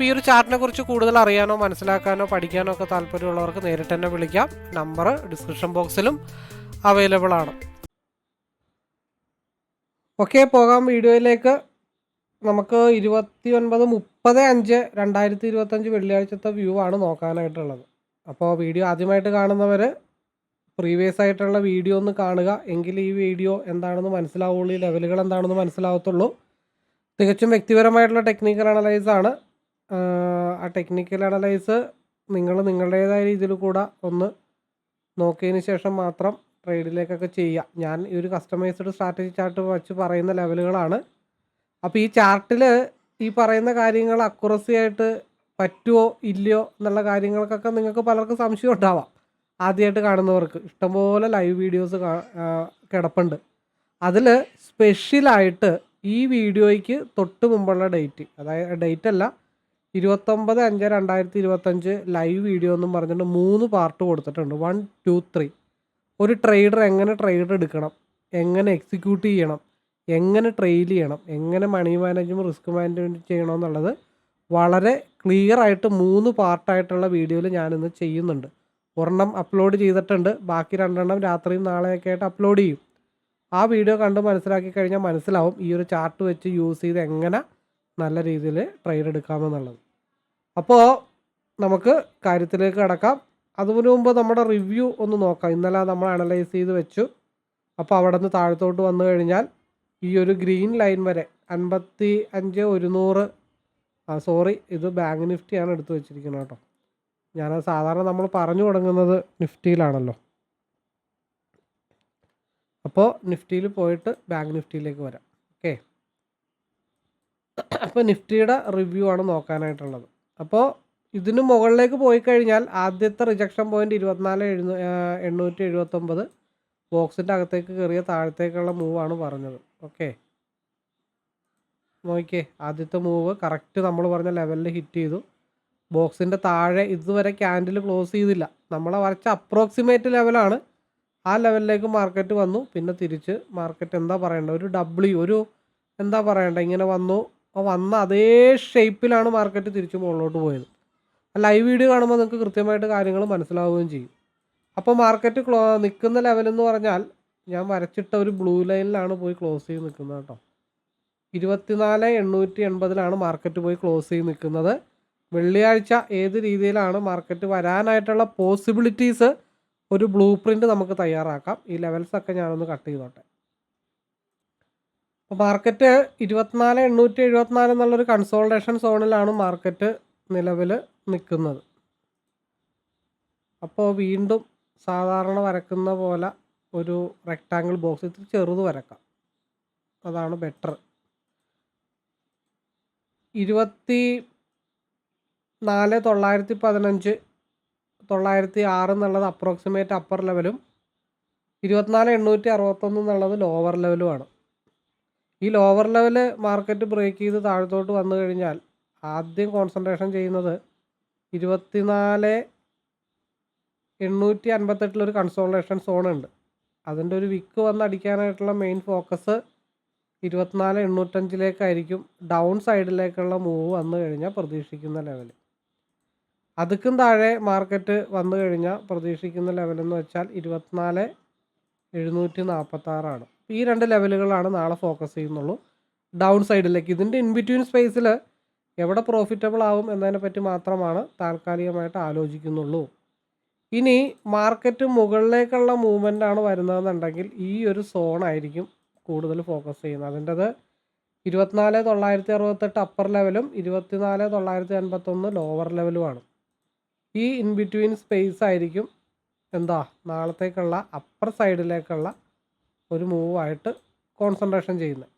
അപ്പോൾ ഈ ഒരു ചാർട്ടിനെ കുറിച്ച് കൂടുതൽ അറിയാനോ മനസ്സിലാക്കാനോ പഠിക്കാനോ ഒക്കെ താല്പര്യമുള്ളവർക്ക് നേരിട്ട് തന്നെ വിളിക്കാം. നമ്പർ ഡിസ്ക്രിപ്ഷൻ ബോക്സിലും അവൈലബിൾ ആണ്. ഓക്കെ പോകാം വീഡിയോയിലേക്ക്. നമുക്ക് ഇരുപത്തി ഒൻപത് മുപ്പത് അഞ്ച് രണ്ടായിരത്തി ഇരുപത്തഞ്ച് വെള്ളിയാഴ്ചത്തെ വ്യൂ ആണ് നോക്കാനായിട്ടുള്ളത്. അപ്പോൾ വീഡിയോ ആദ്യമായിട്ട് കാണുന്നവർ പ്രീവിയസ് ആയിട്ടുള്ള വീഡിയോ ഒന്ന് കാണുക. എങ്കിൽ ഈ വീഡിയോ എന്താണെന്ന് മനസ്സിലാവുള്ളൂ ഈ ലെവലുകൾ എന്താണെന്ന് മനസ്സിലാവത്തുള്ളൂ. തികച്ചും വ്യക്തിപരമായിട്ടുള്ള ടെക്നിക്കൽ അനലൈസ് ആണ്. ആ ടെക്നിക്കൽ അനലൈസ് നിങ്ങൾ നിങ്ങളുടേതായ രീതിയിൽ കൂടെ ഒന്ന് നോക്കിയതിന് ശേഷം മാത്രം ട്രേഡിലേക്കൊക്കെ ചെയ്യുക ഞാൻ ഈ ഒരു കസ്റ്റമൈസ്ഡ് സ്ട്രാറ്റജി ചാർട്ട് വെച്ച് പറയുന്ന ലെവലുകളാണ് അപ്പോൾ ഈ ചാർട്ടിൽ ഈ പറയുന്ന കാര്യങ്ങൾ അക്കുറസി ആയിട്ട് പറ്റുമോ ഇല്ലയോ എന്നുള്ള കാര്യങ്ങൾക്കൊക്കെ നിങ്ങൾക്ക് പലർക്കും സംശയം ഉണ്ടാവാം. ആദ്യമായിട്ട് കാണുന്നവർക്ക്. ഇഷ്ടംപോലെ ലൈവ് വീഡിയോസ് കിടപ്പുണ്ട്. അതിൽ സ്പെഷ്യലായിട്ട് ഈ വീഡിയോയ്ക്ക് തൊട്ട് മുമ്പുള്ള ഡേറ്റ് അതായത് ഡേറ്റ് അല്ല ഇരുപത്തൊമ്പത് അഞ്ച് രണ്ടായിരത്തി ഇരുപത്തഞ്ച് ലൈവ് വീഡിയോ എന്നും പറഞ്ഞിട്ട് മൂന്ന് പാർട്ട് കൊടുത്തിട്ടുണ്ട്. വൺ ടു ത്രീ ഒരു ട്രേഡർ എങ്ങനെ ട്രേഡ് എടുക്കണം? എങ്ങനെ എക്സിക്യൂട്ട് ചെയ്യണം? എങ്ങനെ ട്രെയിൽ ചെയ്യണം? എങ്ങനെ മണി മാനേജ്മെന്റ് റിസ്ക് മാനേജ്മെന്റ് ചെയ്യണം എന്നുള്ളത് വളരെ ക്ലിയർ ആയിട്ട് മൂന്ന് പാർട്ടായിട്ടുള്ള വീഡിയോയിൽ ഞാനിന്ന് ചെയ്യുന്നുണ്ട്. ഒരെണ്ണം അപ്ലോഡ് ചെയ്തിട്ടുണ്ട്. ബാക്കി രണ്ടെണ്ണം രാത്രിയും നാളെയൊക്കെ ആയിട്ട് അപ്ലോഡ് ചെയ്യും. ആ വീഡിയോ കണ്ട് മനസ്സിലാക്കി കഴിഞ്ഞാൽ മനസ്സിലാവും ഈ ഒരു ചാർട്ട് വെച്ച് യൂസ് ചെയ്ത് എങ്ങനെ നല്ല രീതിയിൽ ട്രേഡ് എടുക്കാമെന്നുള്ളത്. അപ്പോൾ നമുക്ക് കാര്യത്തിലേക്ക് കടക്കാം. അതിനു മുമ്പ് നമ്മുടെ റിവ്യൂ ഒന്ന് നോക്കാം. ഇന്നലെ നമ്മൾ അനലൈസ് ചെയ്ത് വെച്ചു. അപ്പോൾ അവിടെ നിന്ന് താഴത്തോട്ട് വന്നു കഴിഞ്ഞാൽ ഈ ഒരു ഗ്രീൻ ലൈൻ വരെ അൻപത്തി അഞ്ച് ഒരുന്നൂറ് ആ സോറി ഇത് ബാങ്ക് നിഫ്റ്റിയാണ് എടുത്തു വെച്ചിരിക്കുന്നത് കേട്ടോ. ഞാൻ സാധാരണ നമ്മൾ പറഞ്ഞു തുടങ്ങുന്നത് നിഫ്റ്റിയിലാണല്ലോ അപ്പോൾ നിഫ്റ്റിയിൽ പോയിട്ട് ബാങ്ക് നിഫ്റ്റിയിലേക്ക് വരാം. ഓക്കെ അപ്പോൾ നിഫ്റ്റിയുടെ റിവ്യൂ ആണ് നോക്കാനായിട്ടുള്ളത്. അപ്പോൾ ഇതിന് മുകളിലേക്ക് പോയി കഴിഞ്ഞാൽ ആദ്യത്തെ റിജക്ഷൻ പോയിന്റ് ഇരുപത്തിനാല് എഴുന്നൂ എണ്ണൂറ്റി എഴുപത്തൊമ്പത് ബോക്സിന്റെ അകത്തേക്ക് കയറിയ താഴത്തേക്കുള്ള മൂവാണ് പറഞ്ഞത്. ഓക്കെ? നോക്കിയേ ആദ്യത്തെ മൂവ് കറക്റ്റ് നമ്മൾ പറഞ്ഞ ലെവലിൽ ഹിറ്റ് ചെയ്തു. ബോക്സിന്റെ താഴെ ഇതുവരെ ക്യാൻഡിൽ ക്ലോസ് ചെയ്തില്ല. നമ്മളെ വരച്ച അപ്രോക്സിമേറ്റ് ലെവലാണ് ആ ലെവലിലേക്ക് മാർക്കറ്റ് വന്നു. പിന്നെ തിരിച്ച് മാർക്കറ്റ് എന്താ പറയേണ്ടത് ഒരു ഡബ്ല്യു ഒരു എന്താ പറയേണ്ടത് ഇങ്ങനെ വന്നു. ആ വന്ന അതേ ഷേപ്പിലാണ് മാർക്കറ്റ് തിരിച്ച് മുകളിലോട്ട് പോയത്. ലൈവ് വീഡിയോ കാണുമ്പോൾ നിങ്ങൾക്ക് കൃത്യമായിട്ട് കാര്യങ്ങൾ മനസ്സിലാവുകയും ചെയ്യും. അപ്പോൾ മാർക്കറ്റ് ക്ലോ നിൽക്കുന്ന ലെവലെന്ന് പറഞ്ഞാൽ ഞാൻ വരച്ചിട്ട ഒരു ബ്ലൂ ലൈനിലാണ് പോയി ക്ലോസ് ചെയ്ത് നിൽക്കുന്നത് കേട്ടോ. ഇരുപത്തിനാല് എണ്ണൂറ്റി എൺപതിലാണ് മാർക്കറ്റ് പോയി ക്ലോസ് ചെയ്ത് നിൽക്കുന്നത് വെള്ളിയാഴ്ച ഏത് രീതിയിലാണ് മാർക്കറ്റ് വരാനായിട്ടുള്ള പോസിബിലിറ്റീസ് ഒരു ബ്ലൂ പ്രിന്റ് നമുക്ക് തയ്യാറാക്കാം. ഈ ലെവൽസൊക്കെ ഞാനൊന്ന് കട്ട് ചെയ്തോട്ടെ. അപ്പോൾ മാർക്കറ്റ് ഇരുപത്തിനാല് എണ്ണൂറ്റി എഴുപത്തിനാല് എന്നുള്ളൊരു കൺസോൾട്ടേഷൻ സോണിലാണ് മാർക്കറ്റ് നിലവിൽ നിൽക്കുന്നത് അപ്പോൾ വീണ്ടും സാധാരണ വരക്കുന്ന പോലെ ഒരു റെക്റ്റാങ്കിൾ ബോക്സ് ഇത്തിരി ചെറുത് വരക്കാം. അതാണ് ബെറ്റർ ഇരുപത്തി നാല് തൊള്ളായിരത്തി പതിനഞ്ച് തൊള്ളായിരത്തി ആറ് എന്നുള്ളത് അപ്രോക്സിമേറ്റ് അപ്പർ ലെവലും ഇരുപത്തിനാല് എണ്ണൂറ്റി അറുപത്തൊന്ന് എന്നുള്ളത് ലോവർ ലെവലുമാണ് ഈ ലോവർ ലെവൽ മാർക്കറ്റ് ബ്രേക്ക് ചെയ്ത് താഴത്തോട്ട് വന്നു കഴിഞ്ഞാൽ ആദ്യം കോൺസെൻട്രേഷൻ ചെയ്യുന്നത് ഇരുപത്തിനാല് എണ്ണൂറ്റി അൻപത്തെട്ടിലൊരു സോൺ ഉണ്ട്. അതിന്റെ ഒരു വിക്ക് വന്ന് അടിക്കാനായിട്ടുള്ള മെയിൻ ഫോക്കസ് ഇരുപത്തിനാല് എണ്ണൂറ്റഞ്ചിലേക്കായിരിക്കും ഡൗൺ സൈഡിലേക്കുള്ള മൂവ് വന്നു കഴിഞ്ഞാൽ പ്രതീക്ഷിക്കുന്ന ലെവൽ അതുക്കും താഴെ മാർക്കറ്റ് വന്നു കഴിഞ്ഞാൽ പ്രതീക്ഷിക്കുന്ന ലെവലെന്ന് വെച്ചാൽ ഇരുപത്തിനാല് എഴുന്നൂറ്റി നാൽപ്പത്താറാണ് ഈ രണ്ട് ലെവലുകളാണ് നാളെ ഫോക്കസ് ചെയ്യുന്നുള്ളൂ. ഡൗൺ സൈഡിലേക്ക് ഇതിന്റെ ഇൻ ബിറ്റ്വീൻ സ്പേസിൽ എവിടെ പ്രോഫിറ്റബിൾ ആവും എന്നതിനെ പറ്റി മാത്രമാണ് താൽക്കാലികമായിട്ട് ആലോചിക്കുന്നുള്ളൂ. ഇനി മാർക്കറ്റ് മുകളിലേക്കുള്ള മൂവ്മെന്റ് ആണ് വരുന്നതെന്നുണ്ടെങ്കിൽ ഈ ഒരു സോൺ ആയിരിക്കും കൂടുതൽ ഫോക്കസ് ചെയ്യുന്നത്. അതിന്റെത് ഇരുപത്തിനാല് തൊള്ളായിരത്തി അറുപത്തെട്ട് അപ്പർ ലെവലും ഇരുപത്തിനാല് തൊള്ളായിരത്തി അൻപത്തൊന്ന് ലോവർ ലെവലുമാണ് ഈ ഇൻ ബിറ്റ്വീൻ സ്പേസ് ആയിരിക്കും എന്താ നാളത്തേക്കുള്ള അപ്പർ സൈഡിലേക്കുള്ള ഒരു മൂവായിട്ട് കോൺസെൻട്രേഷൻ ചെയ്യുന്നത്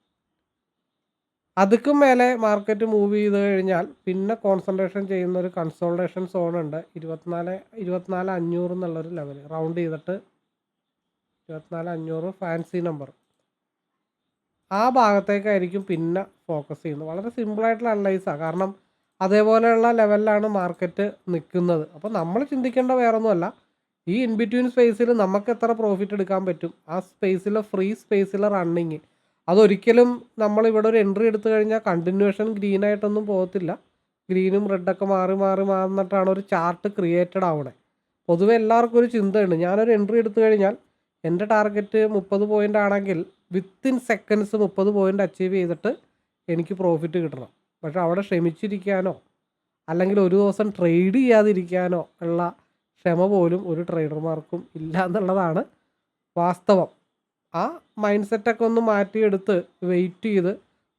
അതുക്കും മേലെ മാർക്കറ്റ് മൂവ് ചെയ്ത് കഴിഞ്ഞാൽ പിന്നെ കോൺസെൻട്രേഷൻ ചെയ്യുന്ന ഒരു കൺസോൾട്ടേഷൻ സോൺ ഉണ്ട്. ഇരുപത്തിനാല് ഇരുപത്തിനാല് അഞ്ഞൂറ് എന്നുള്ളൊരു ലെവൽ റൗണ്ട് ചെയ്തിട്ട് ഇരുപത്തിനാല് അഞ്ഞൂറ് ഫാൻസി നമ്പർ ആ ഭാഗത്തേക്കായിരിക്കും പിന്നെ ഫോക്കസ് ചെയ്യുന്നത്. വളരെ സിമ്പിളായിട്ടുള്ള അനലൈസാണ് കാരണം അതേപോലെയുള്ള ലെവലിലാണ് മാർക്കറ്റ് നിൽക്കുന്നത് അപ്പോൾ നമ്മൾ ചിന്തിക്കേണ്ട വേറൊന്നുമല്ല. ഈ ഇൻ ബിറ്റ്വീൻ സ്പേസിൽ നമുക്ക് എത്ര പ്രോഫിറ്റ് എടുക്കാൻ പറ്റും? ആ സ്പേസിലെ ഫ്രീ സ്പേസിലെ റണ്ണിങ് അതൊരിക്കലും നമ്മൾ ഇവിടെ ഒരു എൻട്രി എടുത്തു കഴിഞ്ഞാൽ കണ്ടിന്യൂഷൻ ഗ്രീൻ ആയിട്ടൊന്നും പോകത്തില്ല. ഗ്രീനും റെഡൊക്കെ മാറി മാറി മാറിന്നിട്ടാണ് ഒരു ചാർട്ട് ക്രിയേറ്റഡ് ആവണേ. പൊതുവെ എല്ലാവർക്കും ഒരു ചിന്തയുണ്ട്. ഞാനൊരു എൻട്രി എടുത്തു കഴിഞ്ഞാൽ എന്റെ ടാർഗറ്റ് മുപ്പത് പോയിന്റ് ആണെങ്കിൽ വിത്തിൻ സെക്കൻഡ്സ് മുപ്പത് പോയിന്റ് അച്ചീവ് ചെയ്തിട്ട് എനിക്ക് പ്രോഫിറ്റ് കിട്ടണം. പക്ഷെ അവിടെ ക്ഷമിച്ചിരിക്കാനോ അല്ലെങ്കിൽ ഒരു ദിവസം ട്രേഡ് ചെയ്യാതിരിക്കാനോ ഉള്ള ക്ഷമ പോലും ഒരു ട്രെയിനർമാർക്കും ഇല്ല എന്നുള്ളതാണ് വാസ്തവം. ആ മൈൻഡ് സെറ്റൊക്കെ ഒന്ന് മാറ്റിയെടുത്ത് വെയിറ്റ് ചെയ്ത്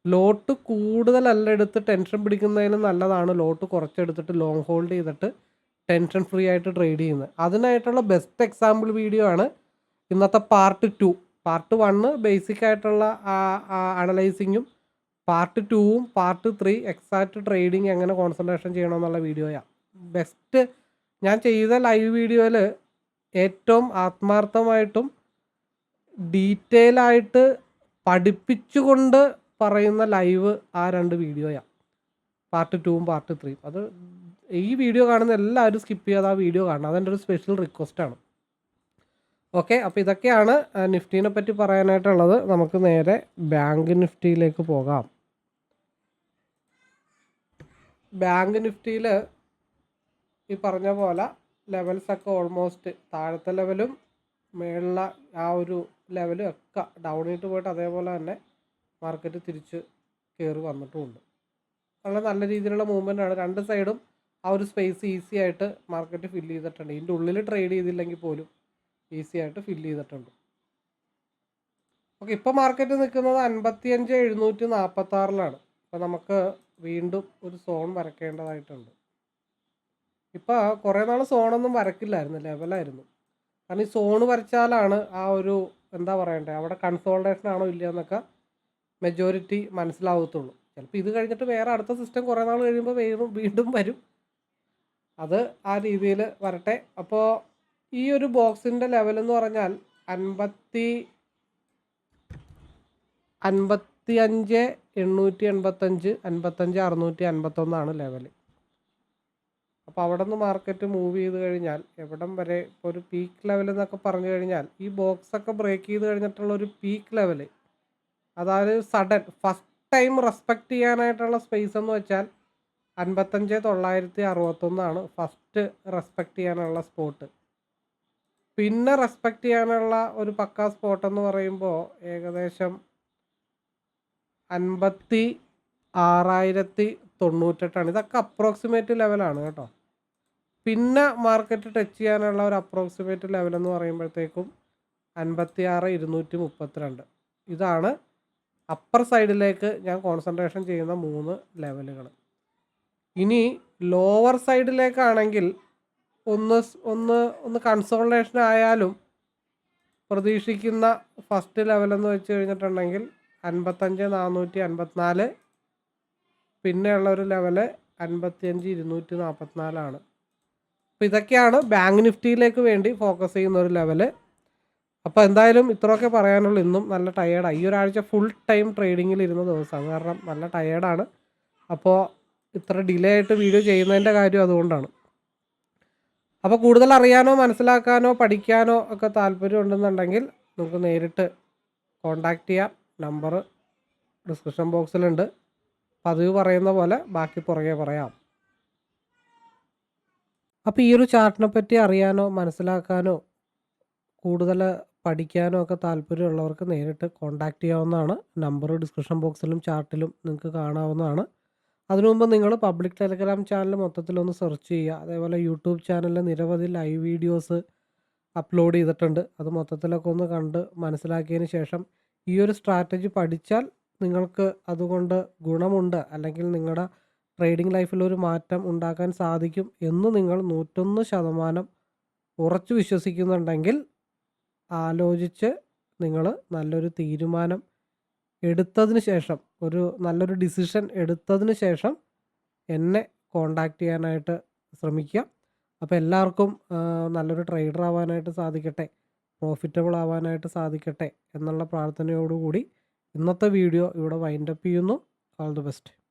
ലോട്ട് കൂടുതലല്ല എടുത്ത് ടെൻഷൻ പിടിക്കുന്നതിന് നല്ലതാണ് ലോട്ട് കുറച്ചെടുത്തിട്ട് ലോങ് ഹോൾഡ് ചെയ്തിട്ട് ടെൻഷൻ ഫ്രീ ആയിട്ട് ട്രേഡ് ചെയ്യുന്നത്. അതിനായിട്ടുള്ള ബെസ്റ്റ് എക്സാമ്പിൾ വീഡിയോ ആണ് ഇന്നത്തെ part two part one basic ആയിട്ടുള്ള അനലൈസിങ്ങും പാർട്ട് ടുവും പാർട്ട് ത്രീ എക്സാക്ട് ട്രേഡിങ് എങ്ങനെ കോൺസെൻട്രേഷൻ ചെയ്യണമെന്നുള്ള വീഡിയോയാണ് ബെസ്റ്റ് ഞാൻ ചെയ്ത ലൈവ് വീഡിയോയിൽ ഏറ്റവും ആത്മാർത്ഥമായിട്ടും ഡീറ്റെയിൽ ആയിട്ട് പഠിപ്പിച്ചുകൊണ്ട് പറയുന്ന ലൈവ് ആ രണ്ട് വീഡിയോയാണ് പാർട്ട് ടൂവും പാർട്ട് ത്രീയും അത് ഈ വീഡിയോ കാണുന്ന എല്ലാവരും സ്കിപ്പ് ചെയ്യാതെ ആ വീഡിയോ കാണണം. അതെന്റെ ഒരു സ്പെഷ്യൽ റിക്വസ്റ്റാണ് ഓക്കെ അപ്പോൾ ഇതൊക്കെയാണ് നിഫ്റ്റീനെ പറ്റി പറയാനായിട്ടുള്ളത്. നമുക്ക് നേരെ ബാങ്ക് നിഫ്റ്റിയിലേക്ക് പോകാം. ബാങ്ക് നിഫ്റ്റിയിൽ ഈ പറഞ്ഞ പോലെ ലെവൽസൊക്കെ ഓൾമോസ്റ്റ് താഴത്തെ ലെവലും മേളിലെ ആ ഒരു ലെവലും ഒക്കെ ഡൗണിട്ട് പോയിട്ട് അതേപോലെ തന്നെ മാർക്കറ്റ് തിരിച്ച് കയറി വന്നിട്ടുമുണ്ട്. വളരെ നല്ല രീതിയിലുള്ള മൂവ്മെന്റ് ആണ്. രണ്ട് സൈഡും ആ ഒരു സ്പേസ് ഈസി ആയിട്ട് മാർക്കറ്റ് ഫില്ല് ചെയ്തിട്ടുണ്ട്. ഇതിന്റെ ഉള്ളിൽ ട്രേഡ് ചെയ്തില്ലെങ്കിൽ പോലും ഈസി ആയിട്ട് ഫില്ല് ചെയ്തിട്ടുണ്ട്. ഓക്കെ ഇപ്പോൾ മാർക്കറ്റ് നിൽക്കുന്നത് അൻപത്തിയഞ്ച് എഴുന്നൂറ്റി നാൽപ്പത്തി ആറിലാണ് അപ്പോൾ നമുക്ക് വീണ്ടും ഒരു സോൺ വരയ്ക്കേണ്ടതായിട്ടുണ്ട്. ഇപ്പോൾ കുറേ നാൾ സോണൊന്നും വരക്കില്ലായിരുന്നു ലെവലായിരുന്നു. കാരണം ഈ സോണ് വരച്ചാലാണ് ആ ഒരു എന്താ പറയണ്ടേ അവിടെ കൺസോൾട്ടേഷൻ ആണോ ഇല്ല എന്നൊക്കെ മെജോറിറ്റി മനസ്സിലാവത്തുള്ളൂ. ചിലപ്പോൾ ഇത് കഴിഞ്ഞിട്ട് വേറെ അടുത്ത സിസ്റ്റം കുറേ നാൾ കഴിയുമ്പോൾ വീണ്ടും വീണ്ടും വരും. അത് ആ രീതിയിൽ വരട്ടെ. അപ്പോൾ ഈ ഒരു ബോക്സിന്റെ ലെവൽ എന്ന് പറഞ്ഞാൽ അൻപത്തി അൻപത്തി അഞ്ച് എണ്ണൂറ്റി എൺപത്തഞ്ച് അൻപത്തഞ്ച് അറുന്നൂറ്റി അൻപത്തൊന്നാണ് ലെവൽ അപ്പോൾ അവിടെ നിന്ന് മാർക്കറ്റ് മൂവ് ചെയ്ത് കഴിഞ്ഞാൽ എവിടം വരെ ഇപ്പോൾ ഒരു പീക്ക് ലെവൽ എന്നൊക്കെ പറഞ്ഞു കഴിഞ്ഞാൽ ഈ ബോക്സ് ഒക്കെ ബ്രേക്ക് ചെയ്ത് കഴിഞ്ഞിട്ടുള്ള ഒരു പീക്ക് ലെവൽ അതായത് സഡൻ ഫസ്റ്റ് ടൈം റെസ്പെക്റ്റ് ചെയ്യാനായിട്ടുള്ള സ്പേസ് എന്ന് വെച്ചാൽ അൻപത്തഞ്ച് തൊള്ളായിരത്തി അറുപത്തൊന്നാണ് ഫസ്റ്റ് റെസ്പെക്റ്റ് ചെയ്യാനുള്ള സ്പോട്ട് പിന്നെ റെസ്പെക്റ്റ് ചെയ്യാനുള്ള ഒരു പക്കാ സ്പോട്ട് എന്ന് പറയുമ്പോൾ ഏകദേശം അൻപത്തി ആറായിരത്തി തൊണ്ണൂറ്റെട്ടാണ്. ഇതൊക്കെ അപ്രോക്സിമേറ്റ് ലെവലാണ് കേട്ടോ. പിന്നെ മാർക്കറ്റ് ടച്ച് ചെയ്യാനുള്ള ഒരു അപ്രോക്സിമേറ്റ് ലെവൽ എന്ന് പറയുമ്പോഴത്തേക്കും അൻപത്തി ആറ് ഇരുന്നൂറ്റി മുപ്പത്തിരണ്ട്. ഇതാണ് അപ്പർ സൈഡിലേക്ക് ഞാൻ കോൺസെൻട്രേഷൻ ചെയ്യുന്ന മൂന്ന് ലെവലുകൾ ഇനി ലോവർ സൈഡിലേക്കാണെങ്കിൽ ഒന്ന് ഒന്ന് ഒന്ന് കൺസോൾട്ടേഷൻ ആയാലും പ്രതീക്ഷിക്കുന്ന ഫസ്റ്റ് ലെവലെന്ന് വെച്ച് കഴിഞ്ഞിട്ടുണ്ടെങ്കിൽ അൻപത്തഞ്ച് നാനൂറ്റി അൻപത്തിനാല്. പിന്നെയുള്ള ഒരു ലെവൽ അൻപത്തിയഞ്ച് ഇരുന്നൂറ്റി നാൽപ്പത്തിനാലാണ് അപ്പോൾ ഇതൊക്കെയാണ് ബാങ്ക് നിഫ്റ്റിയിലേക്ക് വേണ്ടി ഫോക്കസ് ചെയ്യുന്ന ഒരു ലെവൽ. അപ്പോൾ എന്തായാലും ഇത്രയൊക്കെ പറയാനുള്ളൂ. ഇന്നും നല്ല ടയേർഡാണ് ഈ ഒരാഴ്ച ഫുൾ ടൈം ട്രേഡിങ്ങിൽ ഇരുന്ന ദിവസമാണ് കാരണം നല്ല ടയേർഡാണ് അപ്പോൾ ഇത്ര ഡിലേ ആയിട്ട് വീഡിയോ ചെയ്യുന്നതിന്റെ കാര്യം അതുകൊണ്ടാണ്. അപ്പോൾ കൂടുതൽ അറിയാനോ മനസ്സിലാക്കാനോ പഠിക്കാനോ ഒക്കെ താല്പര്യം ഉണ്ടെന്നുണ്ടെങ്കിൽ നമുക്ക് നേരിട്ട് കോണ്ടാക്ട് ചെയ്യാം. നമ്പർ ഡിസ്ക്രിപ്ഷൻ ബോക്സിലുണ്ട് പതിവ് പറയുന്ന പോലെ ബാക്കി പുറകെ പറയാം. അപ്പോൾ ഈ ഒരു ചാർട്ടിനെ പറ്റി അറിയാനോ മനസ്സിലാക്കാനോ കൂടുതൽ പഠിക്കാനോ ഒക്കെ താല്പര്യമുള്ളവർക്ക് നേരിട്ട് കോണ്ടാക്ട് ചെയ്യാവുന്നതാണ്. നമ്പർ ഡിസ്ക്രിപ്ഷൻ ബോക്സിലും ചാർട്ടിലും നിങ്ങൾക്ക് കാണാവുന്നതാണ്. അതിനു മുമ്പ് നിങ്ങൾ പബ്ലിക് ടെലഗ്രാം ചാനൽ മൊത്തത്തിലൊന്ന് സെർച്ച് ചെയ്യുക. അതേപോലെ യൂട്യൂബ് ചാനലിൽ നിരവധി ലൈവ് വീഡിയോസ് അപ്ലോഡ് ചെയ്തിട്ടുണ്ട്. അത് മൊത്തത്തിലൊക്കെ ഒന്ന് കണ്ട് മനസ്സിലാക്കിയതിന് ശേഷം ഈ ഒരു സ്ട്രാറ്റജി പഠിച്ചാൽ നിങ്ങൾക്ക് അതുകൊണ്ട് ഗുണമുണ്ട്. അല്ലെങ്കിൽ നിങ്ങളുടെ ട്രേഡിംഗ് ലൈഫിൽ ഒരു മാറ്റം ഉണ്ടാക്കാൻ സാധിക്കും എന്ന് നിങ്ങൾ നൂറ്റൊന്ന് ശതമാനം ഉറച്ചു വിശ്വസിക്കുന്നുണ്ടെങ്കിൽ ആലോചിച്ച് നിങ്ങൾ നല്ലൊരു തീരുമാനം എടുത്തതിന് ശേഷം ഒരു നല്ലൊരു ഡിസിഷൻ എടുത്തതിന് ശേഷം എന്നെ കോണ്ടാക്ട് ചെയ്യാനായിട്ട് ശ്രമിക്കുക. അപ്പോൾ എല്ലാവർക്കും നല്ലൊരു ട്രേഡർ ആവാനായിട്ട് സാധിക്കട്ടെ പ്രോഫിറ്റബിൾ ആവാനായിട്ട് സാധിക്കട്ടെ എന്നുള്ള പ്രാർത്ഥനയോടുകൂടി ഇന്നത്തെ വീഡിയോ ഇവിടെ വൈൻഡപ്പ് ചെയ്യുന്നു. All the best